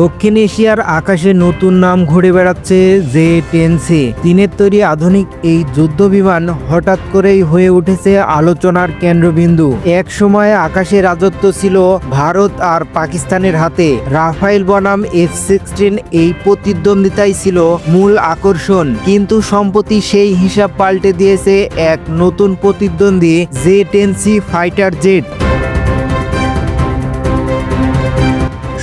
দক্ষিণ এশিয়ার আকাশে নতুন নাম ঘুরে বেড়াচ্ছে জে টেনসি চীনের তৈরি আধুনিক এই যুদ্ধ বিমান হঠাৎ করেই হয়ে উঠেছে আলোচনার কেন্দ্রবিন্দু। এক সময় আকাশে রাজত্ব ছিল ভারত আর পাকিস্তানের হাতে। রাফাইল বনাম এফ সিক্সটিন এই প্রতিদ্বন্দ্বিতাই ছিল মূল আকর্ষণ। কিন্তু সম্প্রতি সেই হিসাব পাল্টে দিয়েছে এক নতুন প্রতিদ্বন্দ্বী জে টেনসি ফাইটার জেট।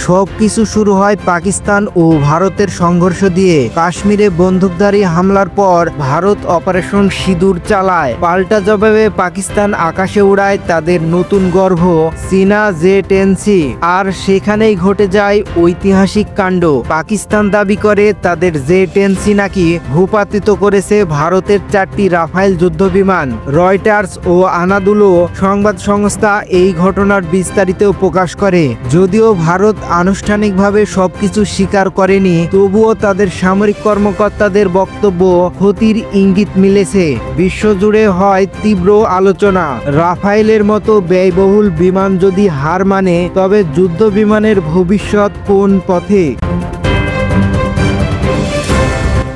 সব কিছু শুরু হয় পাকিস্তান ও ভারতের সংঘর্ষ দিয়ে। কাশ্মীরে বন্দুকধারী হামলার পর ভারত অপারেশন সিঁদুর চালায়। পাল্টা জবাবে পাকিস্তান আকাশে উড়ায় তাদের নতুন গর্ভ, সিনা জে টেনসি। আর সেখানেই ঘটে যায় ঐতিহাসিক কাণ্ড। পাকিস্তান দাবি করে তাদের জে টেনসি নাকি ভূপাতিত করেছে ভারতের চারটি রাফাইল যুদ্ধ বিমান রয়টার্স ও আনাদুলো সংবাদ সংস্থা এই ঘটনার বিস্তারিত প্রকাশ করে। যদিও ভারত আনুষ্ঠানিকভাবে সবকিছু স্বীকার করেনি, তবুও তাদের সামরিক কর্মকর্তাদের বক্তব্য ক্ষতির ইঙ্গিত মিলেছে। বিশ্বজুড়ে হয় তীব্র আলোচনা। রাফাইলের মতো ব্যয়বহুল বিমান যদি হার মানে তবে যুদ্ধ বিমানের ভবিষ্যৎ কোন পথে?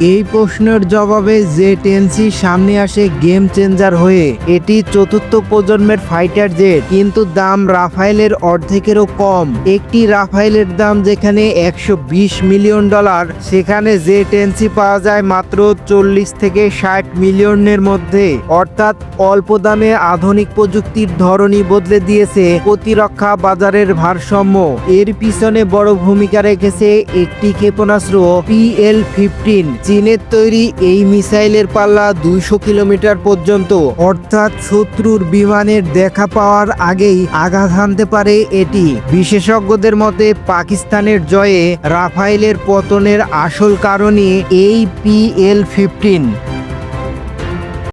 এই প্রশ্নের জবাবে যে টেনসি সামনে আসে গেম চেঞ্জার হয়ে। এটি চতুর্থ প্রজন্মের ফাইটার জেট, কিন্তু দাম রাফাইলের অর্ধেকেরও কম। একটি রাফাইলের দাম যেখানে একশো বিশ মিলিয়ন ডলার, সেখানে যে টেনসি পাওয়া যায় মাত্র চল্লিশ থেকে ষাট মিলিয়নের মধ্যে। অর্থাৎ অল্প দামে আধুনিক প্রযুক্তির ধরনই বদলে দিয়েছে প্রতিরক্ষা বাজারের ভারসাম্য। এর পিছনে বড় ভূমিকা রেখেছে একটি ক্ষেপণাস্ত্র, পিএল ফিফটিন। চীনের তৈরি এই মিসাইলের পাল্লা দুইশো কিলোমিটার পর্যন্ত। অর্থাৎ শত্রুর বিমানের দেখা পাওয়ার আগেই আঘাত হানতে পারে এটি। বিশেষজ্ঞদের মতে, পাকিস্তানের জয়ে রাফাইলের পতনের আসল কারণই এই পিএল ফিফটিন।